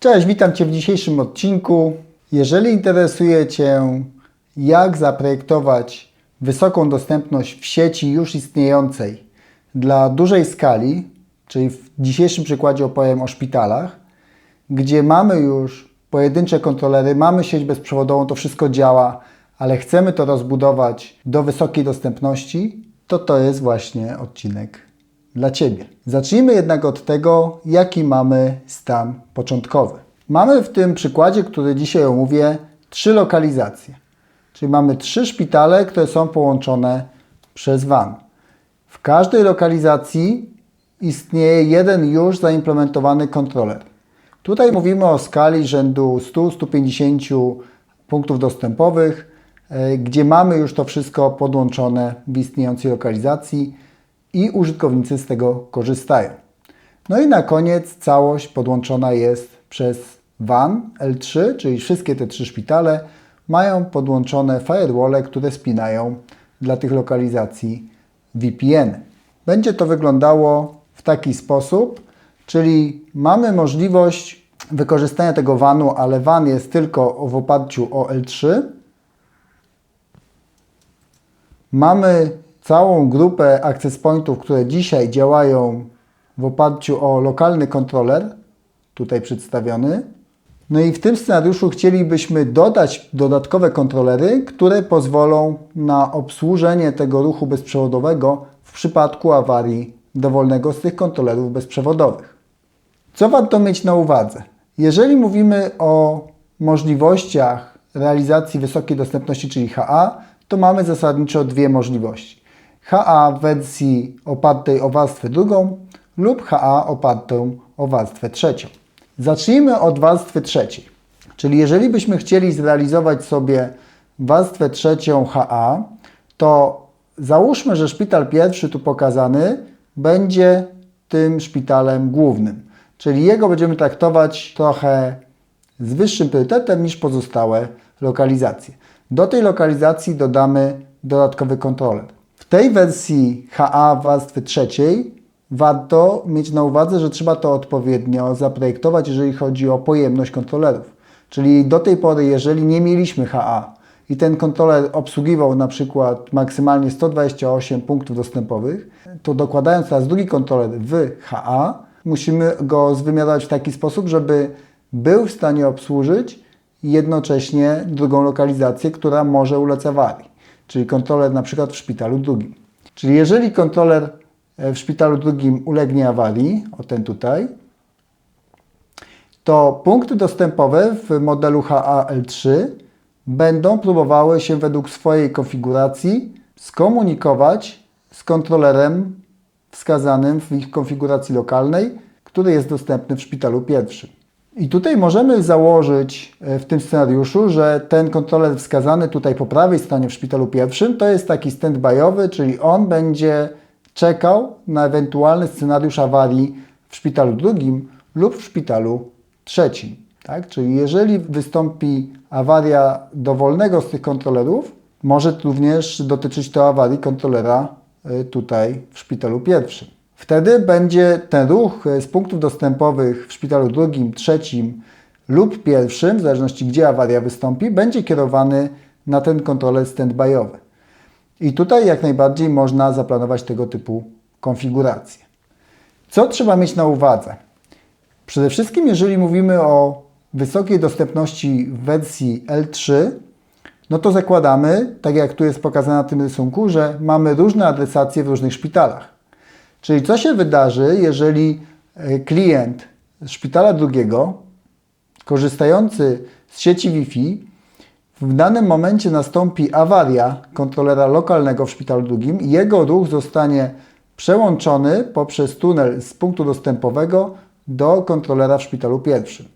Cześć, witam Cię w dzisiejszym odcinku. Jeżeli interesuje Cię, jak zaprojektować wysoką dostępność w sieci już istniejącej dla dużej skali, czyli w dzisiejszym przykładzie opowiem o szpitalach, gdzie mamy już pojedyncze kontrolery, mamy sieć bezprzewodową, to wszystko działa, ale chcemy to rozbudować do wysokiej dostępności, to to jest właśnie odcinek dla Ciebie. Zacznijmy jednak od tego, jaki mamy stan początkowy. Mamy w tym przykładzie, który dzisiaj omówię, trzy lokalizacje. Czyli mamy trzy szpitale, które są połączone przez WAN. W każdej lokalizacji istnieje jeden już zaimplementowany kontroler. Tutaj mówimy o skali rzędu 100-150 punktów dostępowych, e, gdzie mamy już to wszystko podłączone w istniejącej lokalizacji i użytkownicy z tego korzystają. No i na koniec całość podłączona jest przez WAN L3, czyli wszystkie te trzy szpitale mają podłączone firewall, które spinają dla tych lokalizacji VPN. Będzie to wyglądało w taki sposób, czyli mamy możliwość wykorzystania tego WAN-u, ale WAN jest tylko w oparciu o L3. Mamy całą grupę access pointów, które dzisiaj działają w oparciu o lokalny kontroler, tutaj przedstawiony. No i w tym scenariuszu chcielibyśmy dodać dodatkowe kontrolery, które pozwolą na obsłużenie tego ruchu bezprzewodowego w przypadku awarii dowolnego z tych kontrolerów bezprzewodowych. Co warto mieć na uwadze? Jeżeli mówimy o możliwościach realizacji wysokiej dostępności, czyli HA, to mamy zasadniczo dwie możliwości. HA w wersji opartej o warstwę drugą lub HA opartą o warstwę trzecią. Zacznijmy od warstwy trzeciej. Czyli jeżeli byśmy chcieli zrealizować sobie warstwę trzecią HA, to załóżmy, że szpital pierwszy tu pokazany będzie tym szpitalem głównym. Czyli jego będziemy traktować trochę z wyższym priorytetem niż pozostałe lokalizacje. Do tej lokalizacji dodamy dodatkowy kontroler. Tej wersji HA warstwy trzeciej warto mieć na uwadze, że trzeba to odpowiednio zaprojektować, jeżeli chodzi o pojemność kontrolerów. Czyli do tej pory, jeżeli nie mieliśmy HA i ten kontroler obsługiwał na przykład maksymalnie 128 punktów dostępowych, to dokładając teraz drugi kontroler w HA, musimy go zwymiarować w taki sposób, żeby był w stanie obsłużyć jednocześnie drugą lokalizację, która może ulec awarii, czyli kontroler na przykład w szpitalu drugim. Czyli jeżeli kontroler w szpitalu drugim ulegnie awarii, o ten tutaj, to punkty dostępowe w modelu HAL3 będą próbowały się według swojej konfiguracji skomunikować z kontrolerem wskazanym w ich konfiguracji lokalnej, który jest dostępny w szpitalu pierwszym. I tutaj możemy założyć w tym scenariuszu, że ten kontroler wskazany tutaj po prawej stronie w szpitalu pierwszym to jest taki stand-byowy, czyli on będzie czekał na ewentualny scenariusz awarii w szpitalu drugim lub w szpitalu trzecim. Tak? Czyli jeżeli wystąpi awaria dowolnego z tych kontrolerów, może również dotyczyć to awarii kontrolera y, tutaj w szpitalu pierwszym. Wtedy będzie ten ruch z punktów dostępowych w szpitalu drugim, trzecim lub pierwszym, w zależności gdzie awaria wystąpi, będzie kierowany na ten kontroler standbyowy. I tutaj jak najbardziej można zaplanować tego typu konfiguracje. Co trzeba mieć na uwadze? Przede wszystkim, jeżeli mówimy o wysokiej dostępności w wersji L3, no to zakładamy, tak jak tu jest pokazane na tym rysunku, że mamy różne adresacje w różnych szpitalach. Czyli co się wydarzy, jeżeli e, klient szpitala drugiego, korzystający z sieci Wi-Fi, w danym momencie nastąpi awaria kontrolera lokalnego w szpitalu drugim i jego ruch zostanie przełączony poprzez tunel z punktu dostępowego do kontrolera w szpitalu pierwszym.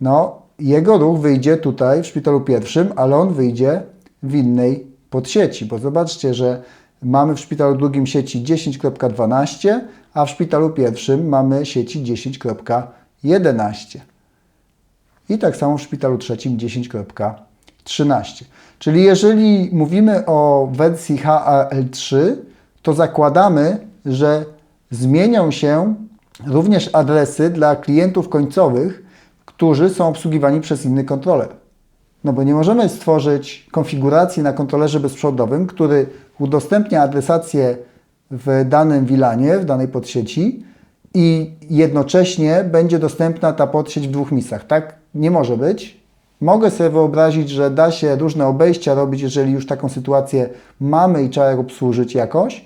No, jego ruch wyjdzie tutaj w szpitalu pierwszym, ale on wyjdzie w innej podsieci, bo zobaczcie, że mamy w szpitalu drugim sieci 10.12, a w szpitalu pierwszym mamy sieci 10.11 i tak samo w szpitalu trzecim 10.13. Czyli jeżeli mówimy o wersji HAL3, to zakładamy, że zmienią się również adresy dla klientów końcowych, którzy są obsługiwani przez inny kontroler. No bo nie możemy stworzyć konfiguracji na kontrolerze bezprzewodowym, który udostępnia adresację w danym VLANie, w danej podsieci i jednocześnie będzie dostępna ta podsieć w dwóch miejscach. Tak nie może być. Mogę sobie wyobrazić, że da się różne obejścia robić, jeżeli już taką sytuację mamy i trzeba ją obsłużyć jakoś.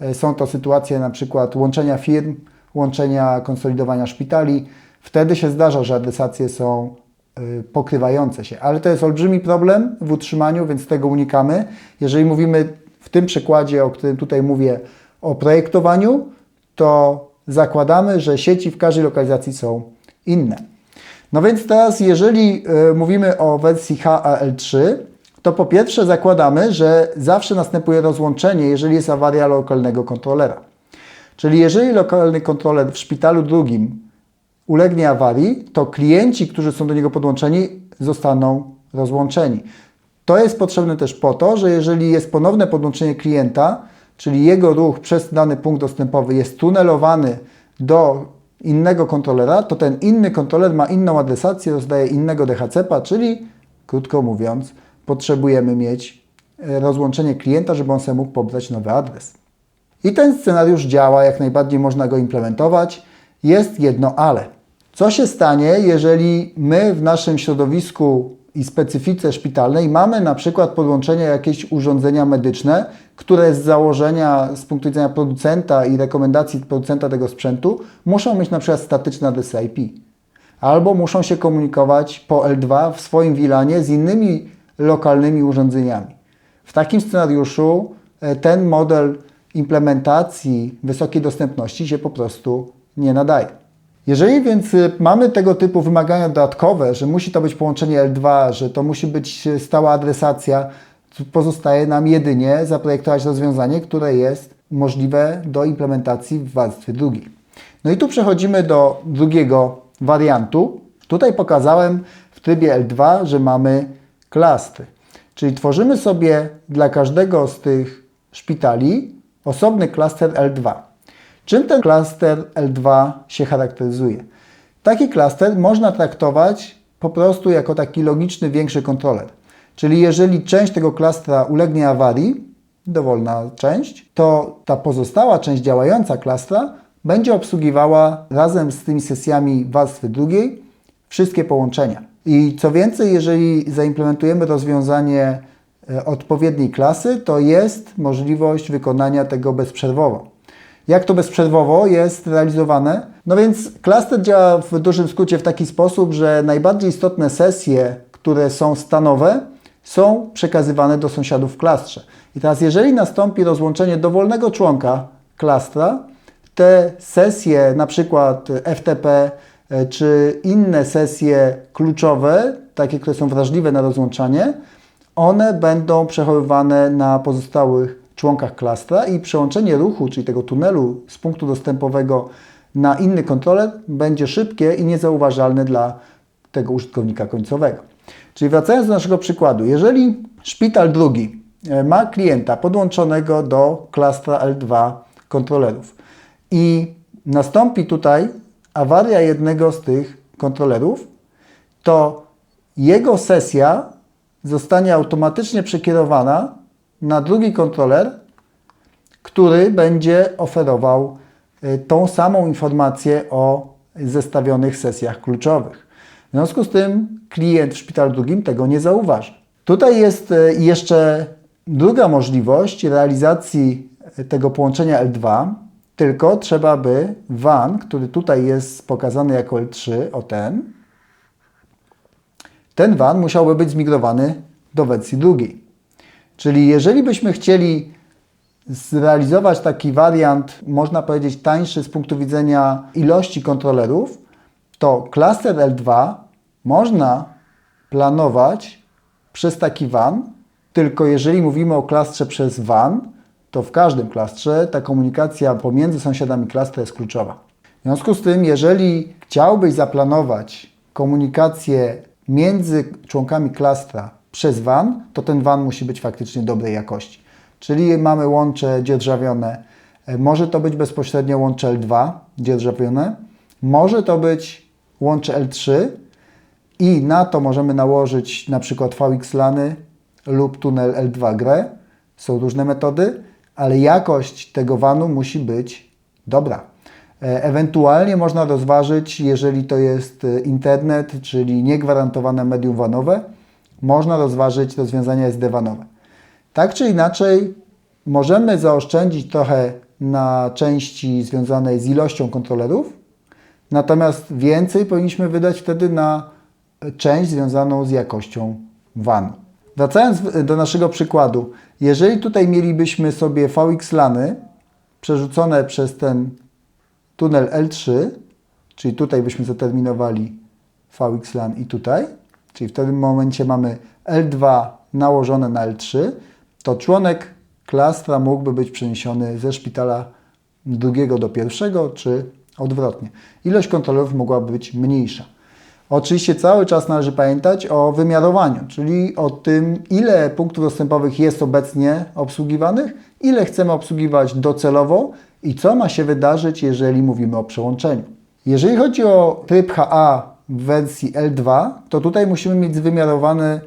E, Są to sytuacje na przykład łączenia firm, łączenia konsolidowania szpitali. Wtedy się zdarza, że adresacje są pokrywające się, ale to jest olbrzymi problem w utrzymaniu, więc tego unikamy. Jeżeli mówimy w tym przykładzie, o którym tutaj mówię, o projektowaniu, to zakładamy, że sieci w każdej lokalizacji są inne. No więc teraz, jeżeli y, mówimy o wersji HAL3, to po pierwsze zakładamy, że zawsze następuje rozłączenie, jeżeli jest awaria lokalnego kontrolera. Czyli jeżeli lokalny kontroler w szpitalu drugim ulegnie awarii, to klienci, którzy są do niego podłączeni, zostaną rozłączeni. To jest potrzebne też po to, że jeżeli jest ponowne podłączenie klienta, czyli jego ruch przez dany punkt dostępowy jest tunelowany do innego kontrolera, to ten inny kontroler ma inną adresację, rozdaje innego DHCP-a, czyli krótko mówiąc, potrzebujemy mieć e, rozłączenie klienta, żeby on sobie mógł pobrać nowy adres. I ten scenariusz działa, jak najbardziej można go implementować. Jest jedno ale. Co się stanie, jeżeli my w naszym środowisku i specyfice szpitalnej mamy na przykład podłączenie jakieś urządzenia medyczne, które z założenia, z punktu widzenia producenta i rekomendacji producenta tego sprzętu muszą mieć na przykład statyczne adresy IP. Albo muszą się komunikować po L2 w swoim VLANie z innymi lokalnymi urządzeniami. W takim scenariuszu e, ten model implementacji wysokiej dostępności się po prostu nie nadaje. Jeżeli więc y, mamy tego typu wymagania dodatkowe, że musi to być połączenie L2, że to musi być y, stała adresacja, pozostaje nam jedynie zaprojektować rozwiązanie, które jest możliwe do implementacji w warstwie drugiej. No i tu przechodzimy do drugiego wariantu. Tutaj pokazałem w trybie L2, że mamy klastry. Czyli tworzymy sobie dla każdego z tych szpitali osobny klaster L2. Czym ten klaster L2 się charakteryzuje? Taki klaster można traktować po prostu jako taki logiczny, większy kontroler. Czyli jeżeli część tego klastra ulegnie awarii, dowolna część, to ta pozostała część działająca klastra będzie obsługiwała razem z tymi sesjami warstwy drugiej wszystkie połączenia. I co więcej, jeżeli zaimplementujemy rozwiązanie e, odpowiedniej klasy, to jest możliwość wykonania tego bezprzerwowo. Jak to bezprzerwowo jest realizowane? No więc klaster działa w dużym skrócie w taki sposób, że najbardziej istotne sesje, które są stanowe, są przekazywane do sąsiadów w klastrze. I teraz jeżeli nastąpi rozłączenie dowolnego członka klastra, te sesje, na przykład FTP e, czy inne sesje kluczowe, takie, które są wrażliwe na rozłączanie, one będą przechowywane na pozostałych członkach klastra i przełączenie ruchu, czyli tego tunelu z punktu dostępowego na inny kontroler będzie szybkie i niezauważalne dla tego użytkownika końcowego. Czyli wracając do naszego przykładu, jeżeli szpital drugi e, ma klienta podłączonego do klastra L2 kontrolerów i nastąpi tutaj awaria jednego z tych kontrolerów, to jego sesja zostanie automatycznie przekierowana na drugi kontroler, który będzie oferował y, tą samą informację o zestawionych sesjach kluczowych. W związku z tym klient w szpitalu drugim tego nie zauważy. Tutaj jest y, jeszcze druga możliwość realizacji y, tego połączenia L2, tylko trzeba by WAN, który tutaj jest pokazany jako L3, o ten, ten WAN musiałby być zmigrowany do wersji drugiej. Czyli jeżeli byśmy chcieli zrealizować taki wariant, można powiedzieć tańszy z punktu widzenia ilości kontrolerów, to klaster L2 można planować przez taki WAN, tylko jeżeli mówimy o klastrze przez WAN, to w każdym klastrze ta komunikacja pomiędzy sąsiadami klastra jest kluczowa. W związku z tym, jeżeli chciałbyś zaplanować komunikację między członkami klastra przez WAN, to ten WAN musi być faktycznie dobrej jakości. Czyli mamy łącze dzierżawione. E, Może to być bezpośrednio łącze L2 dzierżawione, może to być łącze L3, i na to możemy nałożyć na przykład VX lany lub tunel L2 grę. Są różne metody, ale jakość tego vanu musi być dobra. E, Ewentualnie można rozważyć, jeżeli to jest e, internet, czyli niegwarantowane medium vanowe, można rozważyć rozwiązania SD-vanowe. Tak czy inaczej, możemy zaoszczędzić trochę na części związanej z ilością kontrolerów, natomiast więcej powinniśmy wydać wtedy na część związaną z jakością vanu. Wracając do naszego przykładu, jeżeli tutaj mielibyśmy sobie VX lany przerzucone przez ten tunel L3, czyli tutaj byśmy zaterminowali VX LAN i tutaj, czyli w tym momencie mamy L2 nałożone na L3, to członek klastra mógłby być przeniesiony ze szpitala drugiego do pierwszego, czy odwrotnie. Ilość kontrolerów mogłaby być mniejsza. Oczywiście cały czas należy pamiętać o wymiarowaniu, czyli o tym, ile punktów dostępowych jest obecnie obsługiwanych, ile chcemy obsługiwać docelowo i co ma się wydarzyć, jeżeli mówimy o przełączeniu. Jeżeli chodzi o tryb HA w wersji L2, to tutaj musimy mieć wymiarowane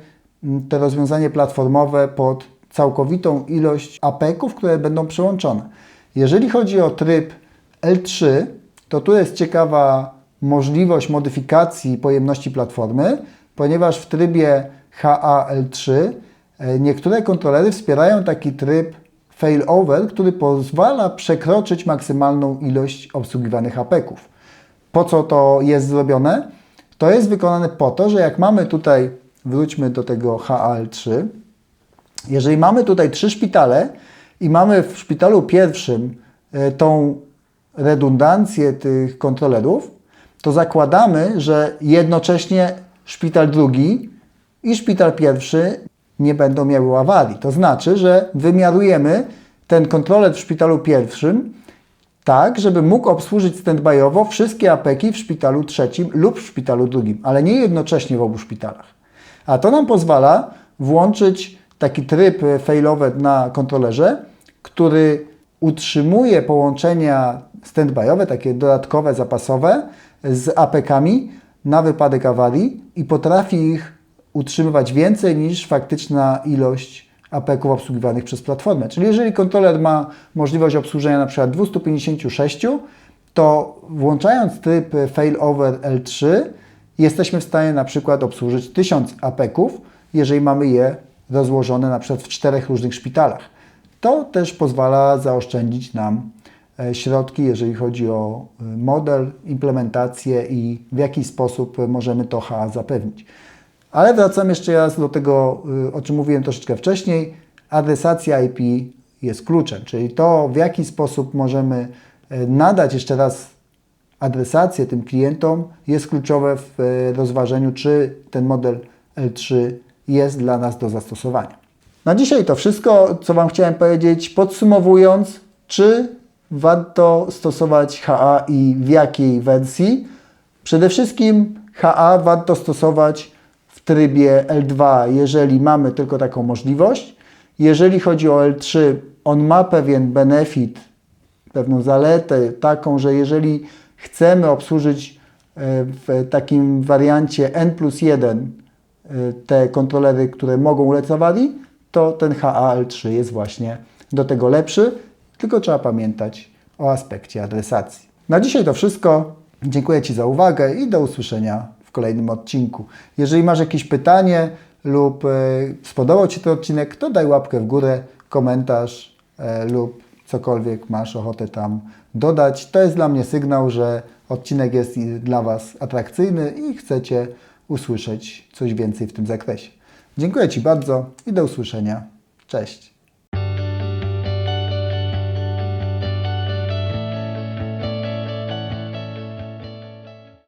mm, te rozwiązanie platformowe pod całkowitą ilość APK-ów, które będą przełączone. Jeżeli chodzi o tryb L3, to tu jest ciekawa możliwość modyfikacji pojemności platformy, ponieważ w trybie HAL3 e, niektóre kontrolery wspierają taki tryb failover, który pozwala przekroczyć maksymalną ilość obsługiwanych APK-ów. Po co to jest zrobione? To jest wykonane po to, że jak mamy tutaj, wróćmy do tego HAL3, jeżeli mamy tutaj trzy szpitale i mamy w szpitalu pierwszym e, tą redundancję tych kontrolerów, to zakładamy, że jednocześnie szpital drugi i szpital pierwszy nie będą miały awarii. To znaczy, że wymiarujemy ten kontroler w szpitalu pierwszym tak, żeby mógł obsłużyć standbyowo wszystkie apeki w szpitalu trzecim lub w szpitalu drugim, ale nie jednocześnie w obu szpitalach. A to nam pozwala włączyć taki tryb e, failover na kontrolerze, który utrzymuje połączenia standbyowe, takie dodatkowe, zapasowe z apekami na wypadek awarii i potrafi ich utrzymywać więcej niż faktyczna ilość apeków obsługiwanych przez platformę. Czyli jeżeli kontroler ma możliwość obsłużenia na przykład 256, to włączając tryb failover L3 jesteśmy w stanie na przykład obsłużyć 1000 apeków, jeżeli mamy je rozłożone na przykład w czterech różnych szpitalach. To też pozwala zaoszczędzić nam e, środki, jeżeli chodzi o e, model, implementację i w jaki sposób możemy to HA zapewnić. Ale wracam jeszcze raz do tego, y, o czym mówiłem troszeczkę wcześniej. Adresacja IP jest kluczem, czyli to, w jaki sposób możemy y, nadać jeszcze raz adresację tym klientom, jest kluczowe w y, rozważeniu, czy ten model L3 jest dla nas do zastosowania. Na dzisiaj to wszystko, co Wam chciałem powiedzieć. Podsumowując, czy warto stosować HA i w jakiej wersji? Przede wszystkim HA warto stosować trybie L2, jeżeli mamy tylko taką możliwość. Jeżeli chodzi o L3, on ma pewien benefit, pewną zaletę taką, że jeżeli chcemy obsłużyć e, w takim wariancie N plus 1 e, te kontrolery, które mogą ulec awarii, to ten HAL3 jest właśnie do tego lepszy, tylko trzeba pamiętać o aspekcie adresacji. Na dzisiaj to wszystko. Dziękuję Ci za uwagę i do usłyszenia kolejnym odcinku. Jeżeli masz jakieś pytanie lub e, spodobał Ci ten odcinek, to daj łapkę w górę, komentarz e, lub cokolwiek masz ochotę tam dodać. To jest dla mnie sygnał, że odcinek jest dla Was atrakcyjny i chcecie usłyszeć coś więcej w tym zakresie. Dziękuję Ci bardzo i do usłyszenia. Cześć.